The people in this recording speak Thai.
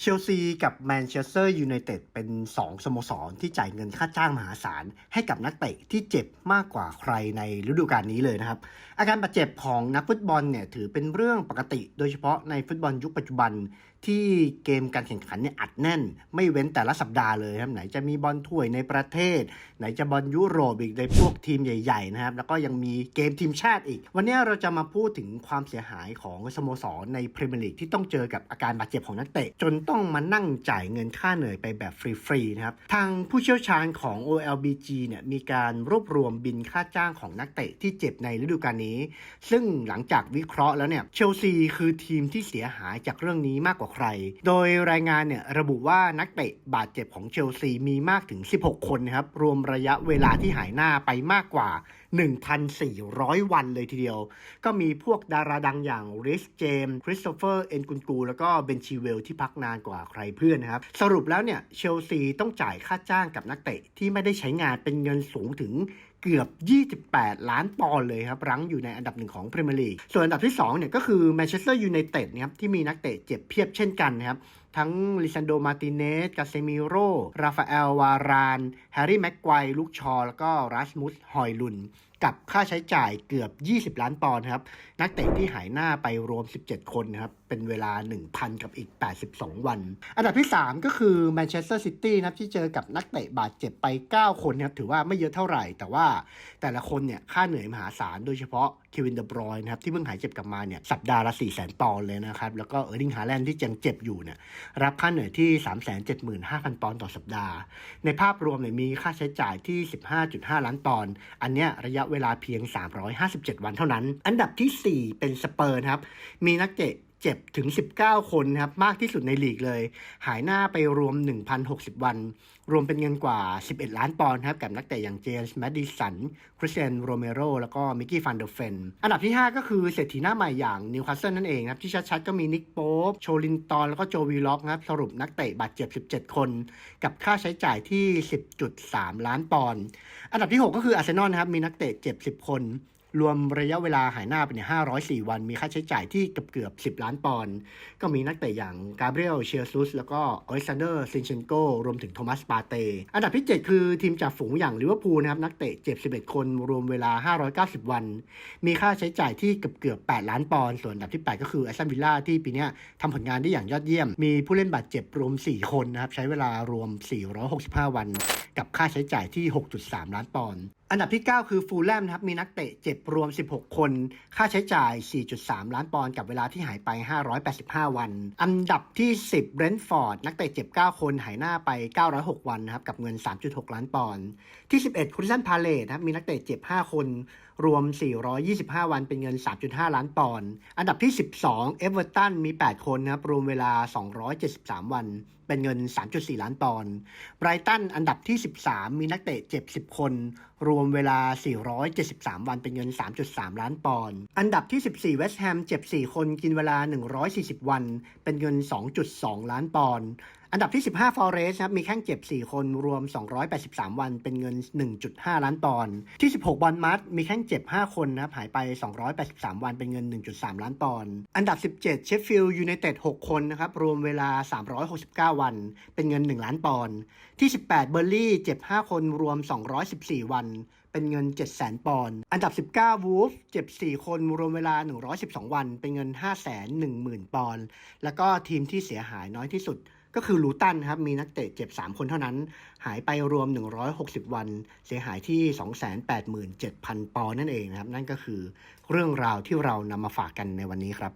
เชลซีกับแมนเชสเตอร์ยูไนเต็ดเป็น 2 สโมสรที่จ่ายเงินค่าจ้างมหาศาล ให้กับนักเตะที่เจ็บมากกว่าใครในฤดูกาลนี้เลยนะครับ อาการบาดเจ็บของนักฟุตบอลเนี่ยถือเป็นเรื่องปกติ โดยเฉพาะในฟุตบอลยุคปัจจุบันที่เกมการแข่งขันเนี่ยอัดแน่น ไม่เว้นแต่ละสัปดาห์เลยครับไหนจะมีบอลถ้วยในประเทศ ไหนจะบอลยุโรปอีกในพวกทีมใหญ่ๆนะครับแล้วก็ยังมีเกมทีมชาติอีก วันนี้เราจะมาพูดถึงความเสียหายของสโมสรในพรีเมียร์ลีกที่ต้องเจอกับอาการบาดเจ็บของนักเตะ จนต้องมานั่งจ่ายเงินค่าเหนื่อยไปแบบฟรีๆนะครับทางผู้เชี่ยวชาญของ OLBG เนี่ยมีการรวบรวมบินค่าจ้างของนักเตะที่เจ็บในฤดูกาลนี้ ซึ่งหลังจากวิเคราะห์แล้วเนี่ยเชลซีคือทีมที่เสียหายจากเรื่องนี้มากกว่าใคร โดยรายงานเนี่ยระบุว่านักเตะบาดเจ็บของเชลซีมีมากถึง 16 คนนะครับ รวมระยะเวลาที่หายหน้าไปมากกว่า 1,400 วันเลยทีเดียว ก็มีพวกดาราดังอย่างริสเจมคริสโตเฟอร์ เอ็นกุนกู แล้วก็เบนชีเวลที่พักนานกว่าใครเพื่อนนะครับ สรุปแล้วเนี่ยเชลซีต้องจ่ายค่าจ้างกับนักเตะที่ไม่ได้ใช้งานเป็นเงินสูงถึง เกือบ 28 ล้านปอนด์เลยครับรั้งอยู่ในอันดับหนึ่งของพรีเมียร์ลีกส่วนอันดับที่2เนี่ยก็คือแมนเชสเตอร์ยูไนเต็ดนะครับที่มีนักเตะเจ็บเพียบเช่นกันนะครับ ทั้งลิซันโด มาติเนส กาเซมิโร ราฟาเอล วาราน แฮร์รี่แม็กไกวลูกชอ แล้วก็รัสมุสฮอยลุน กับค่าใช้จ่ายเกือบ 20 ล้านปอนด์ครับ นักเตะที่หายหน้าไปรวม 17 คนนะครับ เป็นเวลา 1,000 กับอีก 82 วัน อันดับที่ 3 ก็คือแมนเชสเตอร์ซิตี้นะครับ ที่เจอกับนักเตะบาดเจ็บไป 9 คนนะครับ ถือว่าไม่เยอะเท่าไหร่ แต่ว่าแต่ละคนเนี่ยค่าเหนื่อยมหาศาล โดยเฉพาะ เควินเดบรอยนะครับที่เพิ่งหายเจ็บกลับมาเนี่ยสัปดาห์ละ4 0 0 0 0ปอนด์เลยนะครับ แล้วก็เออร์ลิงฮาแลนด์ที่ยังเจ็บอยู่เนี่ยรับค่าเหนื่อยที่ 375,000 ปอนด์ต่อสัปดาห์ ในภาพรวมเนี่ยมีค่าใช้จ่ายที่ 15.5 ล้านปอนด์อันเนี้ยระยะเวลาเพียง 357 วันเท่านั้น อันดับทีสี่4 เป็นสเปอร์ครับมีนักเตะ เจ็บถึง 19 คนนะครับ มากที่สุดในลีกเลย หายหน้าไปรวม 1,060 วัน รวมเป็นเงินกว่า 11 ล้านปอนด์ครับ กับนักเตะอย่างเจมส์แมดดิสัน คริสเตียนโรเมโร แล้วก็มิกกี้ฟันเดอร์เฟน อันดับที่ 5 ก็คือเศรษฐีหน้าใหม่อย่างนิวคาสเซิลนั่นเองครับ ที่ชัดๆ ก็มีนิกโป๊ปโชลินตอน แล้วก็โจวีล็อกครับ สรุปนักเตะบาดเจ็บ 17 คน กับค่าใช้จ่ายที่ 10.3 ล้านปอนด์ อันดับที่ 6 ก็คืออาร์เซนอลนะครับ มีนักเตะเจ็บ 10 คน รวมระยะเวลาหายหน้าไปเนี่ย504 วัน มีค่าใช้จ่ายที่เกือบเกือบ 10 ล้านปอนด์ ก็มีนักเตะอย่างกาเบรียล เชียร์ซุส แล้วก็อเล็กซานเดอร์ซินเชนโก รวมถึงโทมัส ปาเต อันดับที่ 7 คือทีมจากฝูงอย่างลิเวอร์พูลนะครับ นักเตะเจ็บ 11 คน รวมเวลา 590 วัน มีค่าใช้จ่ายที่เกือบเกือบ 8 ล้านปอนด์ ส่วนอันดับที่ 8 ก็คือแอสตันวิลล่าที่ปีนี้ทำผลงานได้อย่างยอดเยี่ยม มีผู้เล่นบาดเจ็บรวม 4 คนนะครับ ใช้เวลารวม 465 วัน กับค่าใช้จ่ายที่ 6.3 ล้านปอนด์ อันดับที่ 9 คือฟูลแลมนะครับมีนักเตะเจ็บรวม 16 คน ค่าใช้จ่าย 4.3 ล้านปอนด์กับเวลาที่หายไป 585 วัน อันดับที่ 10เบรนท์ฟอร์ดนักเตะเจ็บ 9 คนหายหน้าไป 906 วันนะครับกับเงิน 3.6 ล้านปอนด์ที่ 11คริสตันพาเลตนะครับมีนักเตะเจ็บ 5 คน รวม 425 วันเป็นเงิน 3.5 ล้านปอนด์ อันดับที่ 12 เอเวอร์ตันมี 8 คนนะครับ รวมเวลา 273 วัน เป็นเงิน 3.4 ล้านปอนด์ ไบรตัน อันดับที่ 13 มีนักเตะเจ็บ 10 คน รวมเวลา 473 วันเป็นเงิน 3.3 ล้านปอนด์ อันดับที่ 14 เวสต์แฮม เจ็บ 4 คน กินเวลา 140 วัน เป็นเงิน 2.2 ล้านปอนด์ อันดับที่ 15ฟอเรสครับมีแข้งเจ็บ 4 คนรวม 283 วันเป็นเงิน 1.5 ล้านปอนด์ที่ 16 บอลมัดมีแข้งเจ็บ 5 คนนะครับหายไป 283 วันเป็นเงิน 1.3 ล้านปอนด์อันดับ 17 เชฟฟิลด์ยูไนเต็ด 6 คนนะครับรวมเวลา 369 วันเป็นเงิน 1 ล้านปอนด์ที่ 18 เบอร์ลี่เจ็บ 5 คนรวม 214 วันเป็นเงิน 700,000 ปอนด์ อันดับ 19 วูฟ เจ็บ 4 คน รวมเวลา 112 วัน เป็นเงิน 510,000 ปอนด์ แล้วก็ทีมที่เสียหายน้อยที่สุด ก็คือลูตันครับมีนักเตะเจ็บ 3 คนเท่านั้น หายไปรวม 160 วัน เสียหายที่ 287,000 ปอนด์นั่นเองนะครับ นั่นก็คือเรื่องราวที่เรานำมาฝากกันในวันนี้ครับ